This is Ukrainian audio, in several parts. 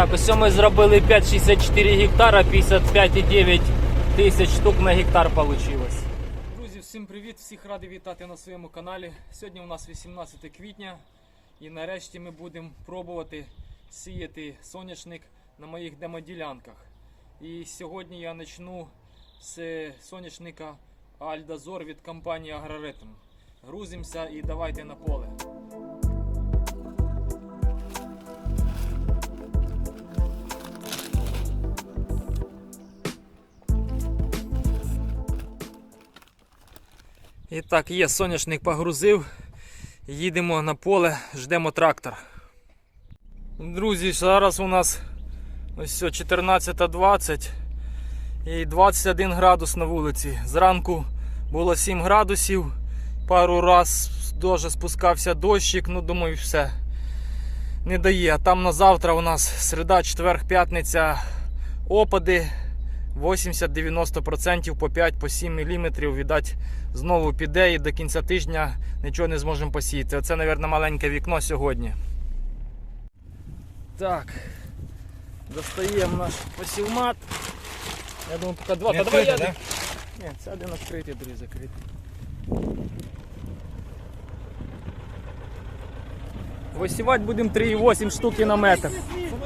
Так, ось ми зробили 5,64 гектара, 55,9 тисяч штук на гектар вийшло. Друзі, всім привіт! Всіх радий вітати на своєму каналі. Сьогодні у нас 18 квітня і нарешті ми будемо пробувати сіяти соняшник на моїх демоділянках. І сьогодні я почну з соняшника Альдазор від компанії Агроритм. Грузимося і давайте на поле. І так, є, соняшник погрузив. Їдемо на поле, ждемо трактор. Друзі, зараз у нас ось 14.20 і 21 градус на вулиці. Зранку було 7 градусів. Пару раз дуже спускався дощик, ну думаю, все. Не дає. А там на завтра у нас середа, четверг, п'ятниця опади. 80-90% по 5-7 мм, віддать, знову піде і до кінця тижня нічого не зможемо посіяти. Оце, мабуть, маленьке вікно сьогодні. Так. Достаємо наш посівмат. Я думаю, поки два. Не Та давай я. відкрите, Ні, це один відкритий, другий закритий. Висівати будемо 3,8 штуки на метр.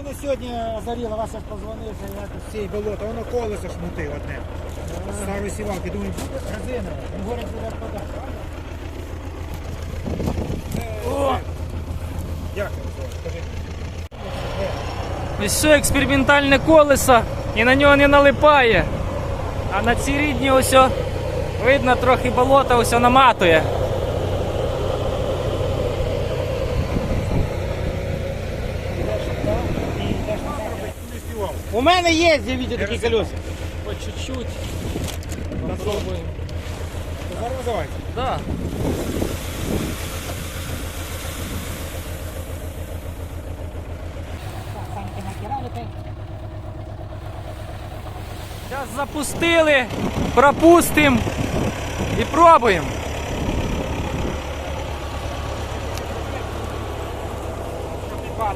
Мене сьогодні Заріла, вас аж позвонив, що я тут сій болото, воно колесо шмутив одне. Старої сівалки, думаю, буде резина, говорить, буде подати. О! Дякую, скажи. Ось все експериментальне колесо і на нього не налипає. А на цій рідні ось видно трохи болота ось наматує. У мене є, я бачу такі колеса. По чуть-чуть. Попробуємо. Зараз давайте. Да. Зараз запустили, пропустимо і пробуємо. Так.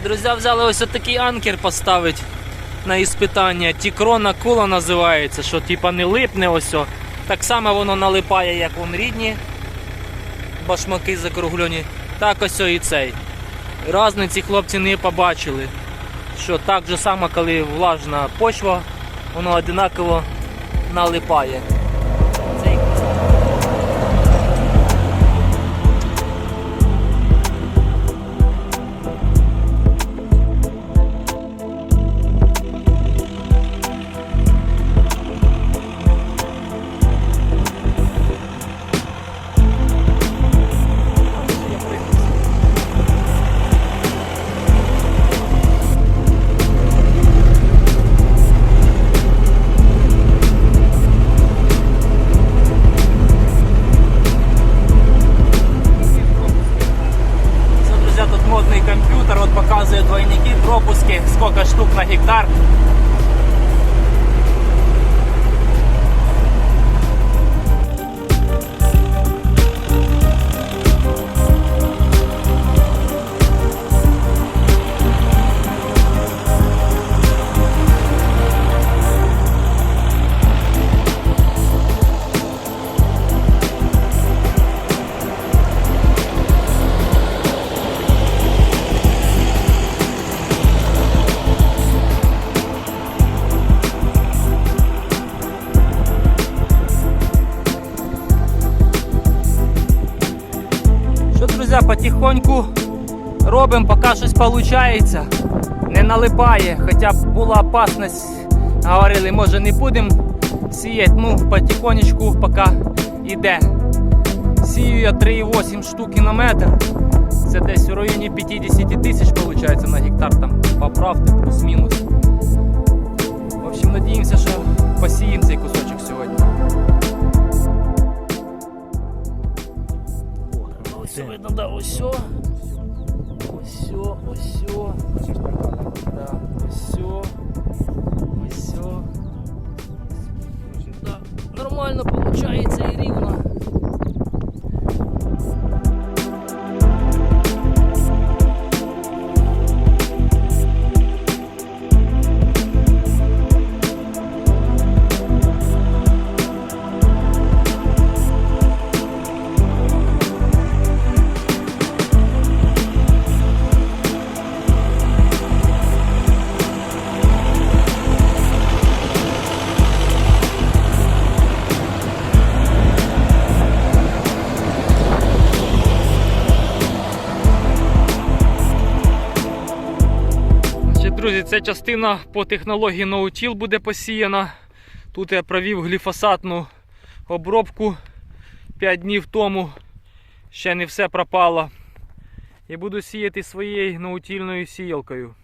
Друзі, взяли ось такий анкер поставити на іспитання. Тікрона кула називається, що типа не липне ось. Так само воно налипає, як он рідні башмаки закруглені. Так ось і цей. Разниці хлопці не побачили. Що так же само, коли влажна почва, воно одинаково налипає. Сколько штук на гектар. Потихоньку робимо, поки щось виходить. Не налипає, хоча була опасність. Говорили, може не будемо сіяти, ну потихонечку поки йде. Сію я 3,8 штуки на метр. Це десь у районі 50 тисяч виходить на гектар, там поправте, плюс-мінус. В общем, надіємося, що посіємо цей кусочок сьогодні. Да, ось. о. Ось, ось. Бачиш, передала. Да, друзі, ця частина по технології No-Till буде посіяна. Тут я провів гліфосатну обробку 5 днів тому. Ще не все пропало. І буду сіяти своєю наутільною сіялкою.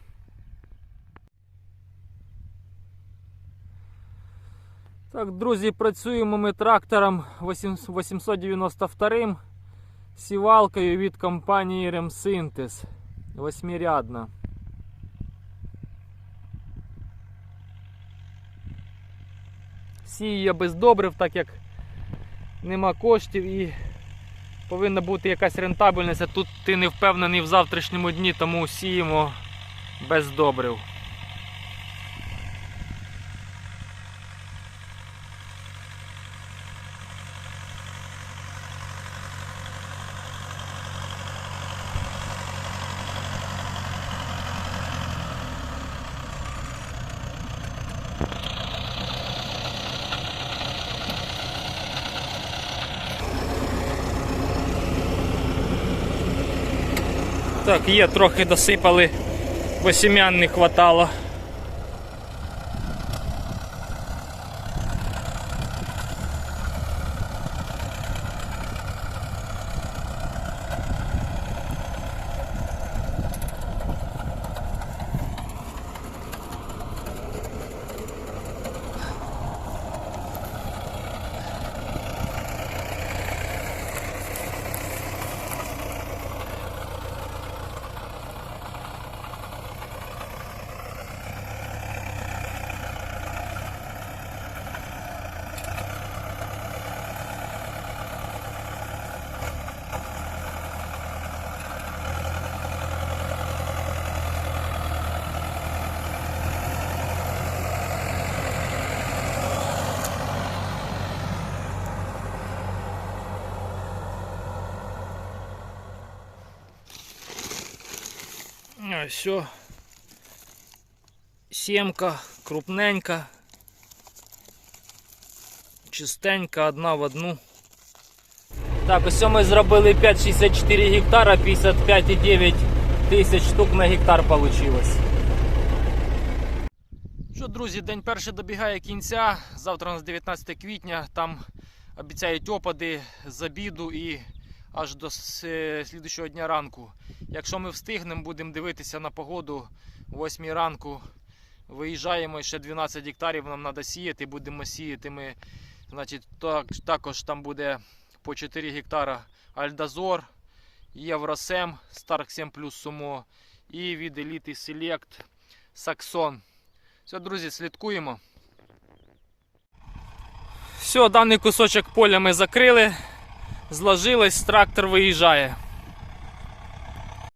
Так, друзі, працюємо ми трактором 892 сівалкою від компанії Ремсинтез. Восьмирядна. Сію я без добрив, так як нема коштів і повинна бути якась рентабельність, тут ти не впевнений в завтрашньому дні, тому сіємо без добрив. Так, є, трохи досипали, бо сім'ян не хватало. Все. Сімка крупненька. Чистенька, одна в одну. Так, ось ми зробили 5,64 гектара, 55,9 тисяч штук на гектар вийшло. Що, друзі, день перший добігає кінця. Завтра у нас 19 квітня. Там обіцяють опади з обіду і аж до с- слідущого дня ранку. Якщо ми встигнемо, будемо дивитися на погоду о 8 ранку. Виїжджаємо ще 12 гектарів нам треба сіяти. Будемо сіяти ми. Значить, так, також там буде по 4 гектара Альдазор, Євросем, Старк 7 плюс Сумо і від Elite Select Саксон. Все, друзі, слідкуємо. Все, даний кусочок поля ми закрили. Зложилось, трактор виїжджає.